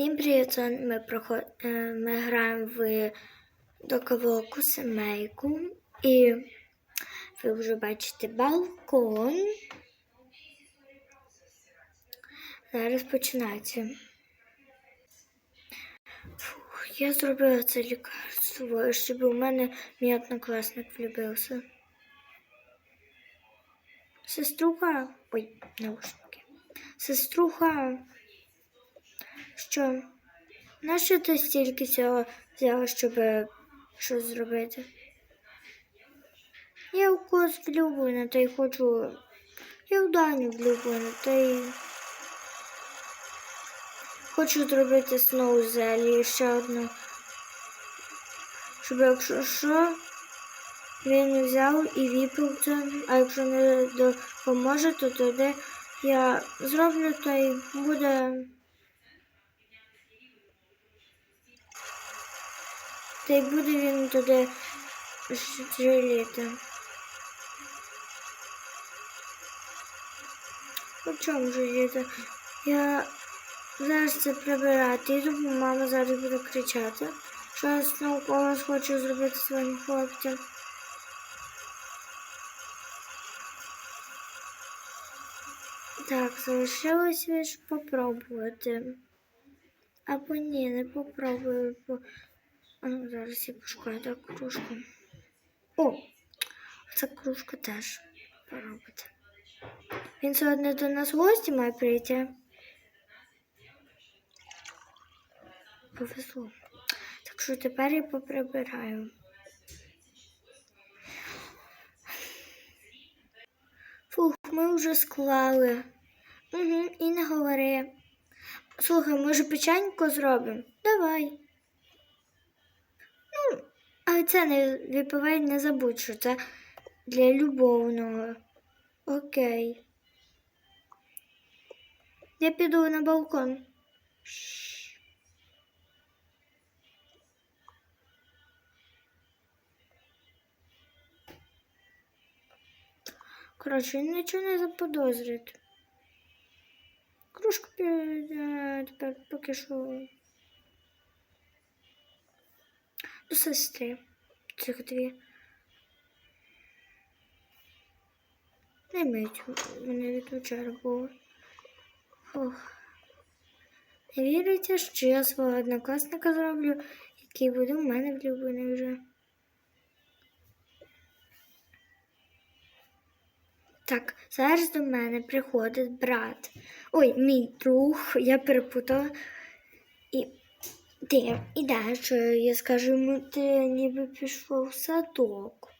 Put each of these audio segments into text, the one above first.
Всім привіт! Ми, проход... е, ми граємо в доковоку сімейку. І ви вже бачите балкон. Зараз починається. Фух, я зробила це лікарство, щоб у мене мій однокласник влюбився. Сеструха. Ой, наушники. Сеструха. Що? Нащо ти стільки цього взяла, щоб е, щось зробити? Я в когось влюблена, та й хочу. Я в Даню влюблена, та й хочу зробити сноу зелі ще одну. Щоб якщо що, він взяв і випив це, а якщо не допоможе, то тоді я зроблю та й буде. Та й буде він туди жаліти. По чому жаліти? Я зараз це прибирати, і тут мама зараз буде кричати, що я знову когось хочу зробити своїм хлопцям. Так, залишилось лише попробувати. Або ні, не попробую. А ну, зараз я пошукаю кружку. О! Ця кружка теж поробити. Він сьогодні до нас гості має прийти. Повезло. Так що тепер я поприбираю. Фух, ми вже склали. Угу, і не говори. Слухай, може печеньку зробимо? Давай. Але це не випивай, не забудь, що це для любовного. Окей. Я піду на балкон. Коротше, він нічого не заподозрить. Кружку тепер поки що до сестри. Цих дві. Не мить мене від було. Ох. Не вірите, що я свого однокласника зроблю, який буде в мене влюблений вже. Так, зараз до мене приходить брат. Ой, мій друг, я перепутала. І ти ідеш, я скажу йому, ти ніби пішов в садок.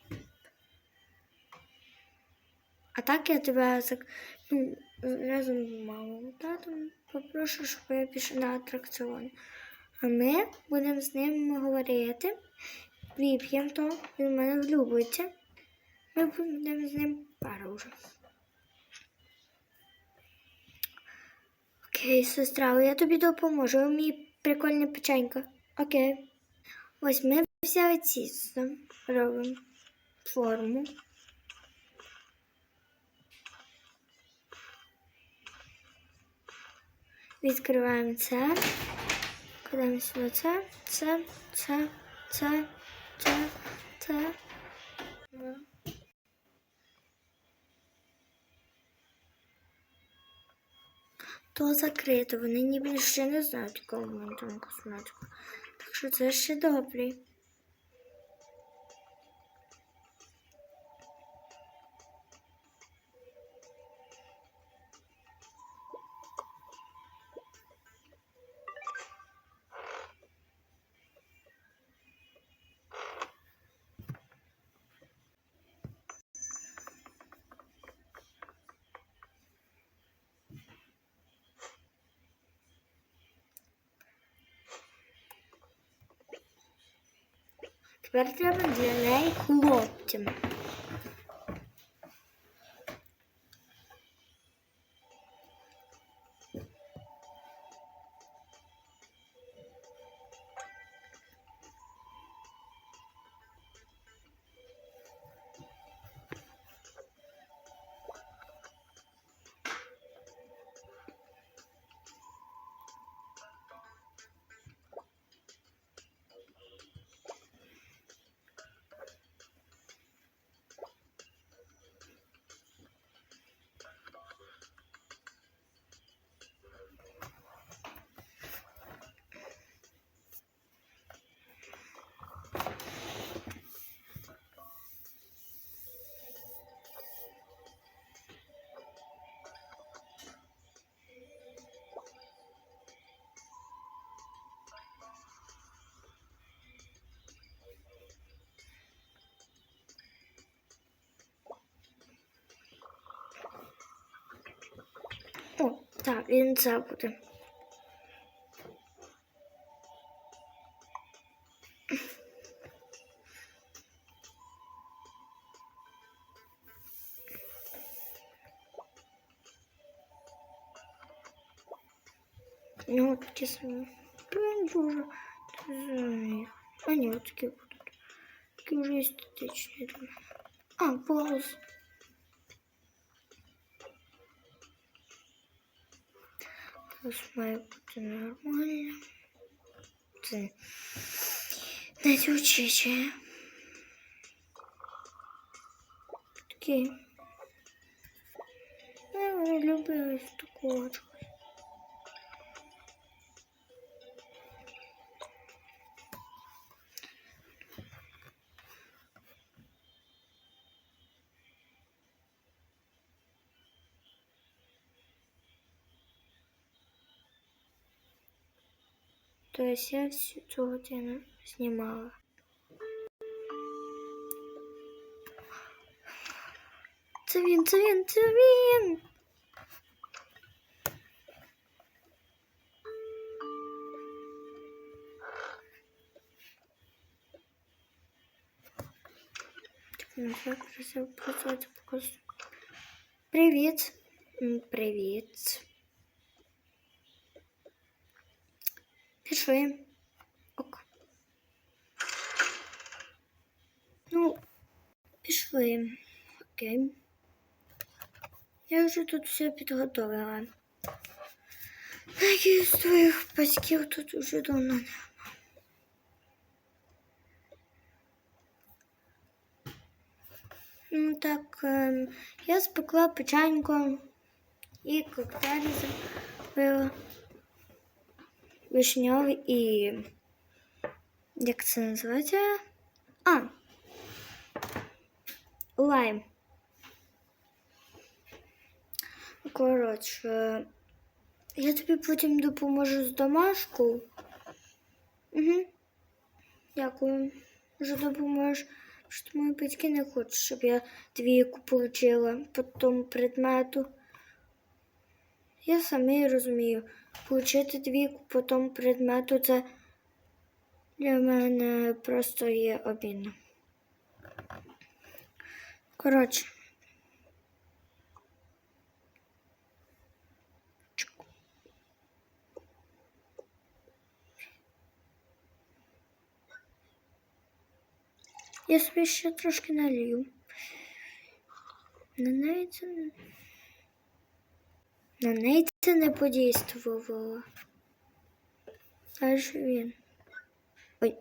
А так я тебе так, ну, разом з мамою, татом попрошу, щоб я пішов на атракціон. А ми будемо з ним говорити, вип'ємо то, він мене влюбиться. Ми будемо з ним пара вже. Окей, сестра, я тобі допоможу. Мій прикольна печенька. Окей. Ось ми взяли тісто, робимо форму. Відкриваємо це. Кидаємо сюди це, це, це, це, це, це. То закрито, вони ніби ще не знають, якого вони там косметику. Так що це ще добре. Тепер треба для неї хлопцям. Так, він це буде. У нього такі самі. Він дуже. дуже- А ні, от такі будуть. Такі вже естетичні. думаю. А, голос. Ось має бути нормально. Це тючече. Такі. Я люблю ось таку очку. То есть я всю цю годину знімала. Це він, це він, це він. Так, ну як же це показати, показати. Привіт. М, Привіт. Пішли. Ок. Ну, пішли. Окей. Я вже тут все підготовила. Надіюсь, твоїх батьків тут уже давно нема. Ну так, ем, я спекла печеньку і коктейль зробила. Вишньовий і. Як це називається? А. Лайм. Коротше, я тобі потім допоможу з домашкою. Угу. Дякую. Вже допоможеш. Що мої батьки не хочуть, щоб я двійку отримала по тому предмету. Я самі розумію, получити двійку по тому предмету це для мене просто є обідно. Коротше. Я собі ще трошки налью. Не... На неї це не подействувало. Аж він. Ой.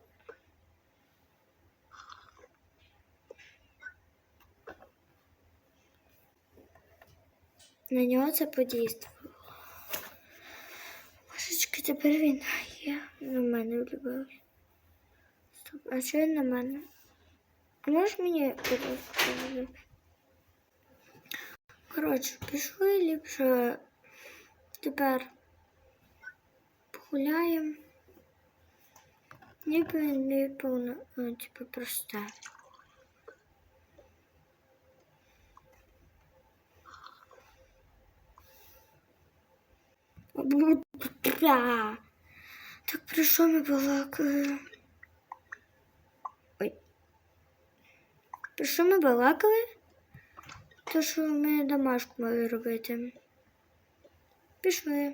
На нього це подействувало. Божечки, тепер він є на мене влюбився. Стоп, а що він на мене? А можеш мені подати? Коротше, пішли ліпше тепер погуляємо. Ніби не повно, ну, типу, просте. Бля. Так про що ми балакали? Ой. Про що ми балакали? То, що ми домашку мали робити. Пішли.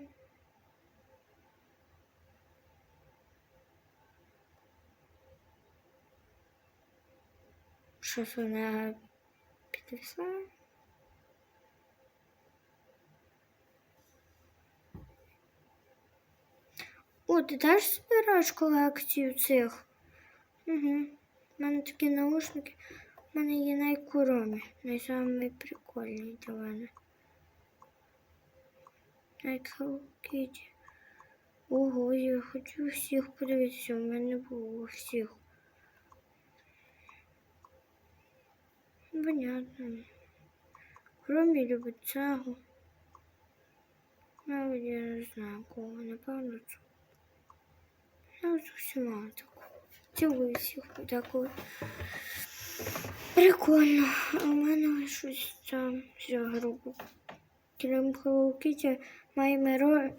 Щось вона підвісла. О, ти теж збираєш колекцію цих? Угу. У мене такі наушники. У мене є найкуромі, найсамі прикольні для мене. Найкалкіті. Ого, я хочу всіх подивитися, у мене було всіх. Понятно. Кромі любить цього. Навіть я не знаю кого, напевно. Я усіма такого. Цілую всіх дякую. Прикольно. А у мене щось там вся група. Крім Hello My Mero...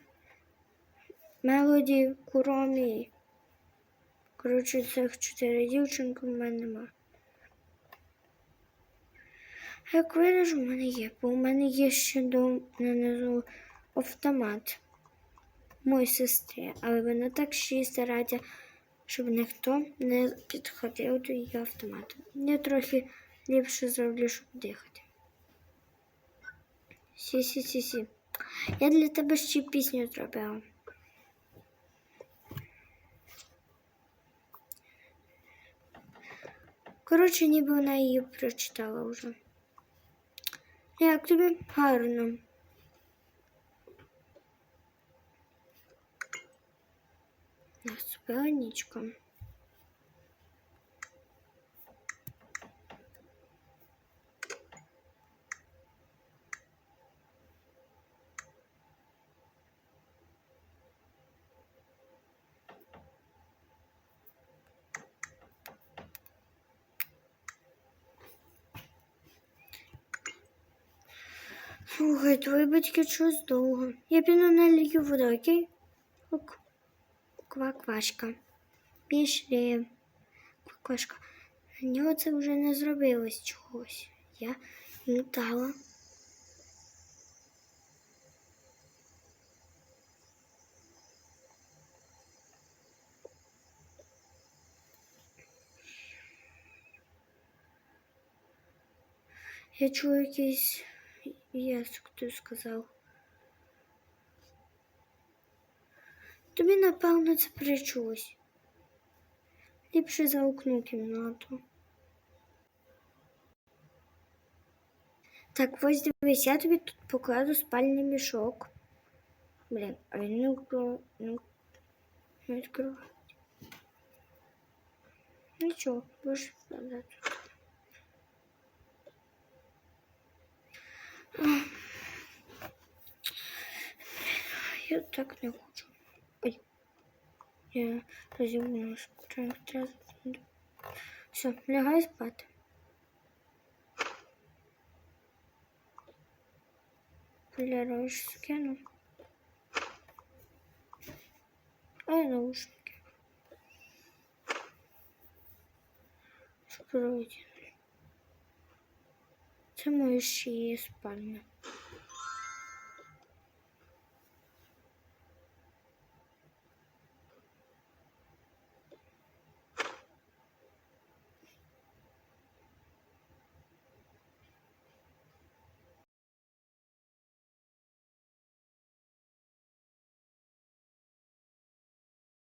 Melody Kuromi. Коротше, цих чотири дівчинки в мене нема. Як видиш, у мене є, бо у мене є ще до нанизу автомат моїй сестрі, але вона так ще старається, щоб ніхто не підходив до її автомату. Я трохи ліпше зроблю, щоб дихати. Сі-сі-сі-сі. Я для тебе ще пісню зробила. Коротше, ніби вона її прочитала вже. Як тобі гарно. Наступила Слухай, твої батьки щось довго. Я піду налью воду, окей? Ок. Кваквашка. Пішли. Кваквашка. На нього це вже не зробилось чогось. Я йому дала. Я чую якийсь язик, ти сказав. Тобі, напевно, це причулось. Ліпше заукну кімнату. Так, ось дивись, я тобі тут покладу спальний мішок. Блін, а він не вкро- не не відкриває. Нічого, будеш складати. Я так не хочу. Ой. Я розігнулась. Треба, треба. Все, лягай спати. Поляруєш скину. А я наушники. Що проводити? Це моя ще є спальня.